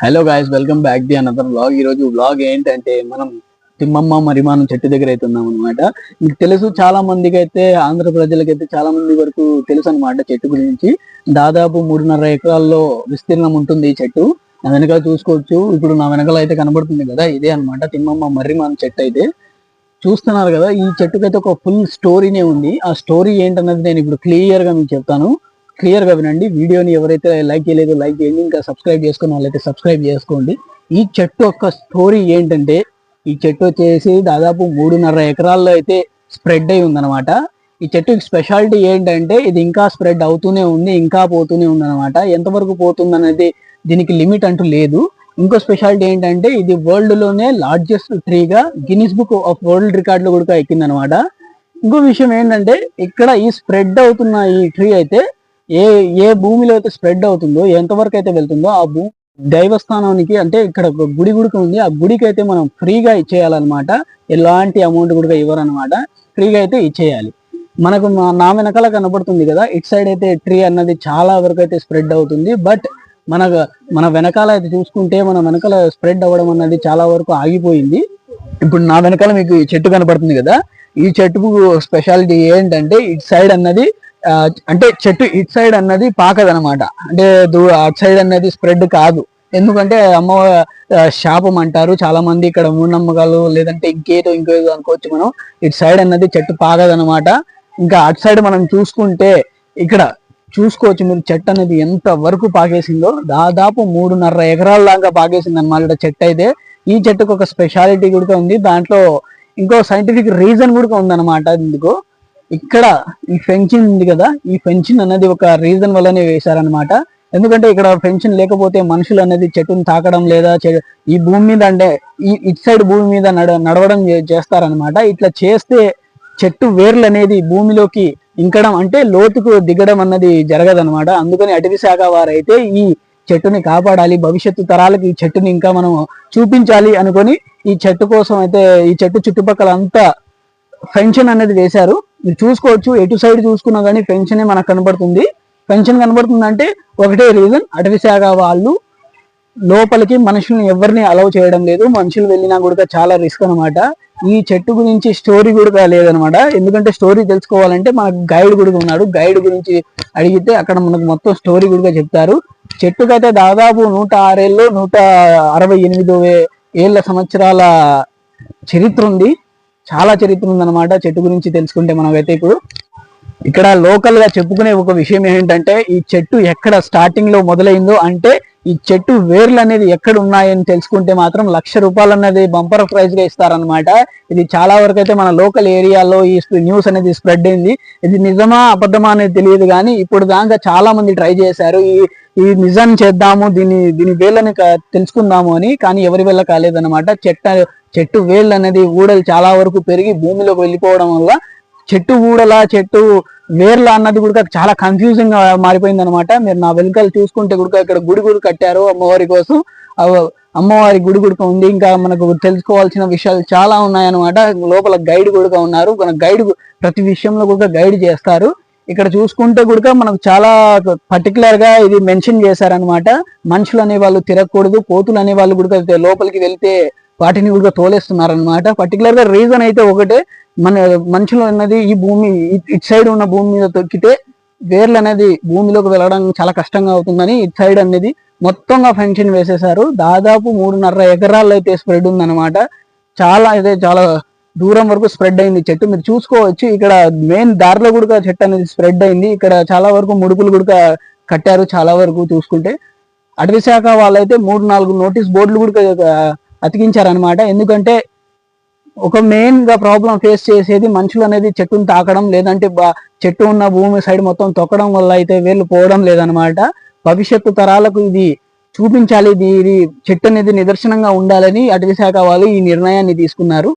Hello guys welcome back the another blog ఈ రోజు blog ఏంటంటే మనం తిమ్మమ్మ మరిమానం చెట్టు దగ్గర అయితే ఉన్నాం అనమాట మీకు తెలుసు చాలా మందికి అయితే ఆంధ్ర ప్రజలకైతే చాలా మంది వరకు తెలుసు అనమాట చెట్టు గురించి. దాదాపు మూడున్నర ఎకరాల్లో విస్తీర్ణం ఉంటుంది ఈ చెట్టు. నా వెనకాల చూసుకోవచ్చు. ఇప్పుడు నా వెనకాల అయితే కనబడుతుంది కదా ఇదే అన్నమాట తిమ్మమ్మ మర్రిమానం చెట్టు అయితే. చూస్తున్నారు కదా ఈ చెట్టుకైతే ఒక ఫుల్ స్టోరీనే ఉంది. ఆ స్టోరీ ఏంటన్నది నేను ఇప్పుడు క్లియర్గా మీకు చెప్తాను. క్లియర్గా వినండి. వీడియోని ఎవరైతే లైక్ చేయలేదో లైక్ చేయండి. ఇంకా సబ్స్క్రైబ్ చేసుకున్న వాళ్ళైతే సబ్స్క్రైబ్ చేసుకోండి. ఈ చెట్టు యొక్క స్టోరీ ఏంటంటే ఈ చెట్టు వచ్చేసి దాదాపు మూడున్నర ఎకరాల్లో అయితే స్ప్రెడ్ అయి ఉందన్నమాట. ఈ చెట్టు స్పెషాలిటీ ఏంటంటే ఇది ఇంకా స్ప్రెడ్ అవుతూనే ఉంది ఇంకా పోతూనే ఉంది అనమాట ఎంతవరకు పోతుంది అనేది దీనికి లిమిట్ అంటూ లేదు. ఇంకో స్పెషాలిటీ ఏంటంటే ఇది వరల్డ్లోనే లార్జెస్ట్ ట్రీగా గిన్నిస్ బుక్ ఆఫ్ వరల్డ్ రికార్డ్లో కూడా ఎక్కిందనమాట ఇంకో విషయం ఏంటంటే ఇక్కడ ఈ స్ప్రెడ్ అవుతున్న ఈ ట్రీ అయితే ఏ ఏ భూమిలో అయితే స్ప్రెడ్ అవుతుందో ఎంతవరకు అయితే వెళ్తుందో ఆ భూ దైవస్థానానికి అంటే ఇక్కడ ఒక గుడి గుడికి ఉంది. ఆ గుడికి అయితే మనం ఫ్రీగా ఇచ్చేయాలన్నమాట. ఎలాంటి అమౌంట్ కూడా ఇవ్వరనమాట ఫ్రీగా అయితే ఇచ్చేయాలి. మనకు నా వెనకాల కనబడుతుంది కదా. ఇట్ సైడ్ అయితే ట్రీ అన్నది చాలా వరకు అయితే స్ప్రెడ్ అవుతుంది. బట్ మన మన వెనకాల అయితే చూసుకుంటే మన వెనకాల స్ప్రెడ్ అవ్వడం అన్నది చాలా వరకు ఆగిపోయింది. ఇప్పుడు నా వెనకాల మీకు ఈ చెట్టు కనబడుతుంది కదా. ఈ చెట్టుకు స్పెషాలిటీ ఏంటంటే ఇట్ సైడ్ అన్నది అంటే చెట్టు ఇట్ సైడ్ అన్నది పాకదనమాట. అంటే అట్ సైడ్ అన్నది స్ప్రెడ్ కాదు. ఎందుకంటే అమ్మ శాపం అంటారు. చాలా మంది ఇక్కడ మూఢనమ్మకాలు లేదంటే ఇంకేదో ఇంకేదో అనుకోవచ్చు మనం. ఇట్ సైడ్ అన్నది చెట్టు పాకదనమాట. ఇంకా అట్ సైడ్ మనం చూసుకుంటే ఇక్కడ చూసుకోవచ్చు మీరు చెట్టు అనేది ఎంత వరకు పాకేసిందో. దాదాపు మూడున్నర ఎకరాల దాకా పాకేసింది అనమాట చెట్టు అయితే. ఈ చెట్టుకు ఒక స్పెషాలిటీ కూడా ఉంది. దాంట్లో ఇంకో సైంటిఫిక్ రీజన్ కూడా ఉందన్నమాట ఇందుకు. ఇక్కడ ఈ ఫెన్సింగ్ ఉంది కదా ఈ ఫెన్సింగ్ అనేది ఒక రీజన్ వల్లనే వేశారనమాట ఎందుకంటే ఇక్కడ పెన్షన్ లేకపోతే మనుషులు అనేది చెట్టును తాకడం లేదా ఈ భూమి మీద అంటే ఈ ఇట్ సైడ్ భూమి మీద నడ నడవడం చేస్తారనమాట ఇట్లా చేస్తే చెట్టు వేర్లు అనేది భూమిలోకి ఇంకడం అంటే లోతుకు దిగడం అన్నది జరగదన్నమాట. అందుకని అటవీ శాఖ వారైతే ఈ చెట్టుని కాపాడాలి భవిష్యత్తు తరాలకు ఈ చెట్టుని ఇంకా మనం చూపించాలి అనుకొని ఈ చెట్టు కోసం అయితే ఈ చెట్టు చుట్టుపక్కల అంతా ఫెన్షన్ అనేది వేశారు. మీరు చూసుకోవచ్చు. ఎటు సైడ్ చూసుకున్నా కానీ పెన్షనే మనకు కనబడుతుంది. పెన్షన్ కనబడుతుంది అంటే ఒకటే రీజన్ అటవీ శాఖ వాళ్ళు లోపలికి మనుషుల్ని ఎవరిని అలౌ చేయడం లేదు. మనుషులు వెళ్ళినా కూడా చాలా రిస్క్ అన్నమాట. ఈ చెట్టు గురించి స్టోరీ కూడా లేదనమాట ఎందుకంటే స్టోరీ తెలుసుకోవాలంటే మనకు గైడ్ కూడా ఉన్నాడు. గైడ్ గురించి అడిగితే అక్కడ మనకు మొత్తం స్టోరీ కూడా చెప్తారు. చెట్టుకైతే దాదాపు నూట ఆరేళ్ళు నూట అరవై ఎనిమిది ఏళ్ళ సంవత్సరాల చరిత్ర ఉంది. చాలా చరిత్ర ఉందన్నమాట. చెట్టు గురించి తెలుసుకుంటే మనమైతే ఇప్పుడు ఇక్కడ లోకల్గా చెప్పుకునే ఒక విషయం ఏంటంటే ఈ చెట్టు ఎక్కడ స్టార్టింగ్లో మొదలైందో అంటే ఈ చెట్టు వేర్లు అనేది ఎక్కడ ఉన్నాయని తెలుసుకుంటే మాత్రం లక్ష రూపాయలు అనేది బంపర్ ప్రైజ్గా ఇస్తారనమాట ఇది చాలా వరకు అయితే మన లోకల్ ఏరియాలో ఈ న్యూస్ అనేది స్ప్రెడ్ అయింది. ఇది నిజమా అబద్ధమా అనేది తెలియదు కానీ ఇప్పుడు దాకా చాలా మంది ట్రై చేశారు. ఈ ఈ నిజం చేద్దాము దీని దీని వేళ్ళని తెలుసుకుందాము అని కానీ ఎవరి వేళ కాలేదన్నమాట. చెట్టు చెట్టు వేళ్ళు అనేది ఊడలు చాలా వరకు పెరిగి భూమిలోకి వెళ్ళిపోవడం వల్ల చెట్టు ఊడలా చెట్టు వేర్లా అన్నది కూడా చాలా కన్ఫ్యూజింగ్గా మారిపోయింది అనమాట మీరు నా వెనుకలు చూసుకుంటే కూడా ఇక్కడ గుడి గుడి కట్టారు అమ్మవారి కోసం. అమ్మవారి గుడి గుడిక ఉంది. ఇంకా మనకు తెలుసుకోవాల్సిన విషయాలు చాలా ఉన్నాయన్నమాట. లోపల గైడ్ కూడా ఉన్నారు. మన గైడ్ ప్రతి విషయంలో కూడా గైడ్ చేస్తారు. ఇక్కడ చూసుకుంటే కూడా మనకు చాలా పర్టికులర్గా ఇది మెన్షన్ చేశారనమాట మనుషులు అనే వాళ్ళు తిరగకూడదు కోతులు అనే వాళ్ళు కూడా లోపలికి వెళ్తే వాటిని కూడా తోలేస్తున్నారనమాట పర్టికులర్గా గా రీజన్ అయితే ఒకటే మన మనుషులు అన్నది ఈ భూమి ఇటు సైడ్ ఉన్న భూమి మీద తొక్కితే వేర్లు అనేది భూమిలోకి వెళ్ళడం చాలా కష్టంగా అవుతుందని ఇటు సైడ్ అనేది మొత్తంగా ఫెన్షన్ వేసేశారు. దాదాపు మూడున్నర ఎకరాల్లో అయితే స్ప్రెడ్ ఉందన్నమాట. చాలా అయితే చాలా దూరం వరకు స్ప్రెడ్ అయింది చెట్టు. మీరు చూసుకోవచ్చు ఇక్కడ మెయిన్ దారిలో కూడా చెట్టు అనేది స్ప్రెడ్ అయింది. ఇక్కడ చాలా వరకు ముడుపులు కూడా కట్టారు చాలా వరకు చూసుకుంటే. అటవీ శాఖ వాళ్ళైతే మూడు నాలుగు నోటీస్ బోర్డులు కూడా అతికించారనమాట ఎందుకంటే ఒక మెయిన్గా ప్రాబ్లం ఫేస్ చేసేది మనుషులు అనేది చెట్టును తాకడం లేదంటే చెట్టు ఉన్న భూమి సైడ్ మొత్తం తొక్కడం వల్ల అయితే వేళ్ళు పోవడం లేదనమాట భవిష్యత్తు తరాలకు ఇది చూపించాలి ఇది ఇది చెట్టు అనేది నిదర్శనంగా ఉండాలని అటవీ శాఖ వాళ్ళు ఈ నిర్ణయాన్ని తీసుకున్నారు.